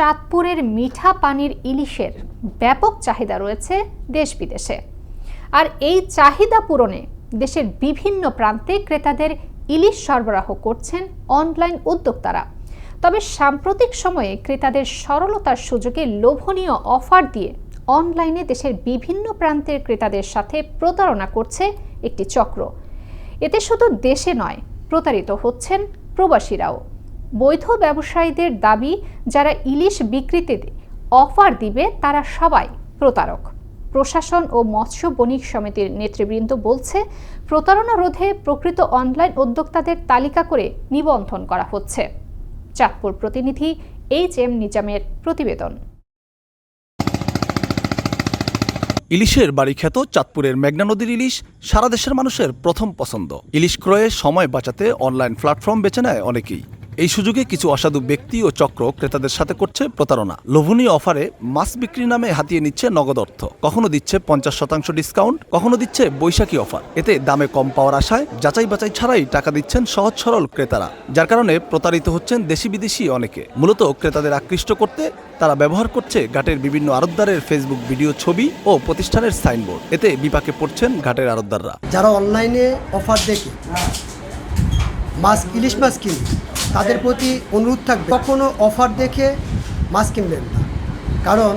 চাঁদপুরের মিঠা পানির ইলিশের ব্যাপক চাহিদা রয়েছে দেশ বিদেশে। আর এই চাহিদা পূরণে দেশের বিভিন্ন প্রান্তে ক্রেতাদের ইলিশ সরবরাহ করছেন অনলাইন উদ্যোক্তারা। তবে সাম্প্রতিক সময়ে ক্রেতাদের সরলতার সুযোগে লোভনীয় অফার দিয়ে অনলাইনে দেশের বিভিন্ন প্রান্তের ক্রেতাদের সাথে প্রতারণা করছে একটি চক্র। এতে শুধু দেশে নয়, প্রতারিত হচ্ছেন প্রবাসীরাও। বৈধ ব্যবসায়ীদের দাবি, যারা ইলিশ বিক্রিতে অফার দিবে, তারা সবাই প্রতারক। প্রশাসন ও মৎস্য বণিক সমিতির নেতৃবৃন্দ বলছে, প্রতারণা রোধে প্রকৃত অনলাইন উদ্যোক্তাদের তালিকা করে নিবন্ধন করা হচ্ছে। চাঁদপুর প্রতিনিধি এইচ এম নিজামের প্রতিবেদন। ইলিশের বাড়ি খ্যাত চাঁদপুরের মেঘনা নদীর ইলিশ সারা দেশের মানুষের প্রথম পছন্দ। ইলিশ ক্রয়ে সময় বাঁচাতে অনলাইন প্ল্যাটফর্ম বেছে নেয় অনেকেই। এই সুযোগে কিছু অসাধু ব্যক্তি ও চক্র ক্রেতাদের সাথে করছে প্রতারণা। লোভনীয় অফারে মাছ বিক্রি নামে হাতিয়ে নিচ্ছে নগদ অর্থ। কখনো দিচ্ছে পঞ্চাশ শতাংশ ডিসকাউন্ট, কখনো দিচ্ছে বৈশাখী অফার। এতে দামে কম পাওয়ার আশায় যাচাই বাছাই ছাড়াই টাকা দিচ্ছেন সহজ সরল ক্রেতারা। যার কারণে প্রতারিত হচ্ছেন দেশি বিদেশি অনেকে। মূলত ক্রেতাদের আকৃষ্ট করতে তারা ব্যবহার করছে ঘাটের বিভিন্ন আড়তদারের ফেসবুক ভিডিও ছবি ও প্রতিষ্ঠানের সাইনবোর্ড। এতে বিপাকে পড়ছেন ঘাটের আড়তদাররা। যারা অনলাইনে অফার দেখে, মাছ, ইলিশ মাছ কিনে তাদের প্রতি অনুরোধ থাকবে। কখনো অফার দেখে মাছ কিনবেন না। কারণ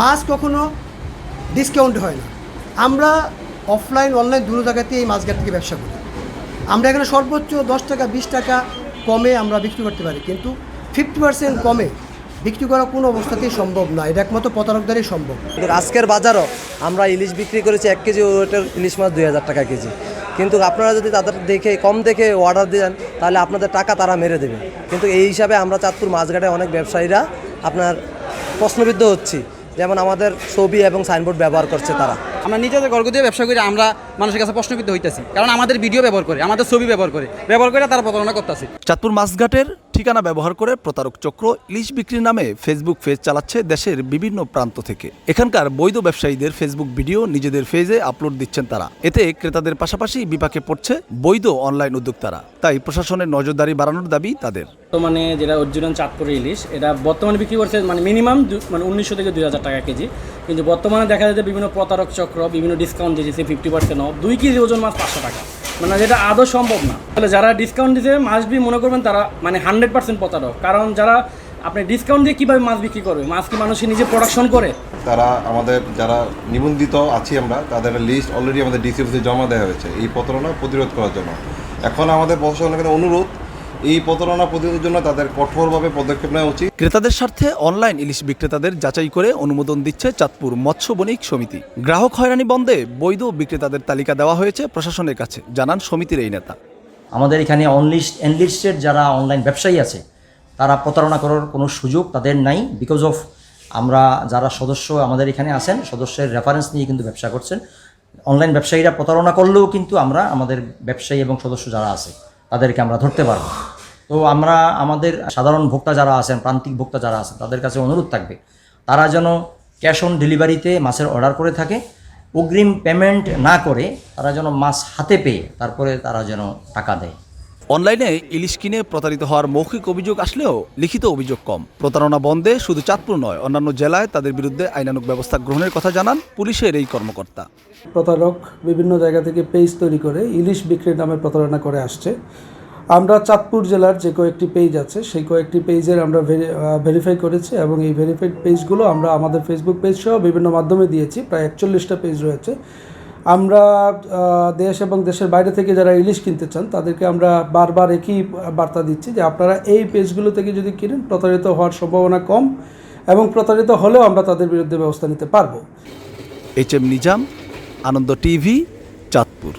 মাছ কখনো ডিসকাউন্ট হয় না। আমরা অফলাইন অনলাইন দুটো জায়গাতে এই মাছঘাট থেকে ব্যবসা করি। আমরা এখানে সর্বোচ্চ দশ টাকা, বিশ টাকা কমে আমরা বিক্রি করতে পারি। কিন্তু ফিফটি পার্সেন্ট কমে বিক্রি করা কোনো অবস্থাতেই সম্ভব না। এটা একমাত্র প্রতারকদারই সম্ভব। আজকের বাজারও আমরা ইলিশ বিক্রি করেছি এক কেজি ওয়েটের ইলিশ মাছ দুই হাজার টাকা কেজি। কিন্তু আপনারা যদি তাদের দেখে, কম দেখে অর্ডার দেন, তাহলে আপনাদের টাকা তারা মেরে দেবে। কিন্তু এই হিসাবে আমরা চাঁদপুর মাছঘাটে অনেক ব্যবসায়ীরা আপনার প্রশ্নবিদ্ধ হচ্ছি। যেমন আমাদের ছবি এবং সাইনবোর্ড ব্যবহার করছে তারা। আমরা নিজেদের গর্গ দিয়ে ব্যবসা করি, আমরা মানুষের কাছে প্রশ্নবিদ্ধ হইতেছি। কারণ আমাদের ভিডিও ব্যবহার করে আমাদের ছবি ব্যবহার করে ব্যবহার করে তারা প্রতারণা করতেছে। চাঁদপুর মাছঘাটের ঠিকানা ব্যবহার করে প্রতারক চক্র ইলিশ বিক্রির নামে ফেসবুক পেজ চালাচ্ছে দেশের বিভিন্ন প্রান্ত থেকে। এখানকার বৈধ ব্যবসায়ীদের ফেসবুক ভিডিও নিজেদের পেজে আপলোড দিচ্ছেন তারা। এতে ক্রেতাদের পাশাপাশি বিপাকে পড়ছে বৈধ অনলাইন উদ্যোক্তারা। তাই প্রশাসনের নজরদারি বাড়ানোর দাবি তাদের। বর্তমানে যেটা অরিজিনাল চাঁদপুরের ইলিশ এটা বর্তমানে বিক্রি করছে মানে মিনিমাম মানে উনিশশো থেকে দুই হাজার টাকা কেজি। কিন্তু বর্তমানে দেখা যায় যে বিভিন্ন প্রতারক চক্র বিভিন্ন ডিসকাউন্ট দিয়েছে ফিফটি পার্সেন্ট দুই কেজি ওজন মাছ পাঁচশো টাকা। মানে যেটা আদৌ সম্ভব না। তাহলে যারা ডিসকাউন্ট দিতে মাছ বি মনে করবেন তারা মানে হান্ড্রেড পার্সেন্ট প্রতারক। কারণ যারা আপনি ডিসকাউন্ট দিয়ে কীভাবে মাছ বিক্রি করবে? মাছ কি মানুষ নিজে প্রোডাকশন করে? তারা আমাদের যারা নিবন্ধিত আছি আমরা, তাদের লিস্ট অলরেডি আমাদের ডিসি অফিসে জমা দেওয়া হয়েছে। এই প্রতারণা প্রতিরোধ করার জন্য। এখন আমাদের প্রশাসনের অনুরোধ এই প্রতারণা প্রতিরোধের জন্য তাদের কঠোরভাবে পদক্ষেপ নেওয়া উচিত। ক্রেতাদের স্বার্থে অনলাইন ইলিশ বিক্রেতাদের যাচাই করে অনুমোদন দিচ্ছে চাঁদপুর মৎস্য বণিক সমিতি। গ্রাহক হয়রানি বন্ধে বৈধ বিক্রেতাদের তালিকা দেওয়া হয়েছে প্রশাসনের কাছে জানান সমিতির এই নেতা। আমাদের এখানে অনলিস্ট এনলিস্টেড যারা অনলাইন ব্যবসায়ী আছে তারা প্রতারণা করার কোনো সুযোগ তাদের নাই বিকজ অফ আমরা যারা সদস্য আমাদের এখানে আছেন সদস্যের রেফারেন্স নিয়ে কিন্তু ব্যবসা করছেন। অনলাইন ব্যবসায়ীরা প্রতারণা করলেও কিন্তু আমরা আমাদের ব্যবসায়ী এবং সদস্য যারা আছে তাদেরকে আমরা ধরতে পারব তো আমরা আমাদের সাধারণ ভোক্তা যারা আছেন প্রান্তিক ভোক্তা যারা আছেন তাদের কাছে অনুরোধ থাকবে তারা যেন ক্যাশ অন ডেলিভারিতে মাছের অর্ডার করে থাকে অগ্রিম পেমেন্ট না করে তারা যেন মাছ হাতে পেয়ে তারপরে তারা যেন টাকা দেয়। অনলাইনে ইলিশ কিনে প্রতারিত হওয়ার মৌখিক অভিযোগ আসলেও লিখিত অভিযোগ কম। প্রতারণা বন্ধে শুধু চাঁদপুর নয় অন্যান্য জেলায় তাদের বিরুদ্ধে আইনানুগ ব্যবস্থা গ্রহণের কথা জানান পুলিশের এই কর্মকর্তা। প্রতারক বিভিন্ন জায়গা থেকে পেজ তৈরি করে ইলিশ বিক্রির নামে প্রতারণা করে আসছে। আমরা চাঁদপুর জেলার যে কয়েকটি পেজ আছে, সেই কয়েকটি পেজের আমরা ভেরিফাই করেছি এবং এই ভেরিফাইড পেজগুলো আমরা আমাদের ফেসবুক পেজ সহ বিভিন্ন মাধ্যমে দিয়েছি, প্রায় একচল্লিশটা পেজ রয়েছে। আমরা দেশ এবং দেশের বাইরে থেকে যারা ইলিশ কিনতে চান, তাদেরকে আমরা বারবার একই বার্তা দিচ্ছি যে আপনারা এই পেজগুলো থেকে যদি কিনেন, প্রতারিত হওয়ার সম্ভাবনা কম এবং প্রতারিত হলেও আমরা তাদের বিরুদ্ধে ব্যবস্থা নিতে পারব। H M Nizam Ananda TV Chandpur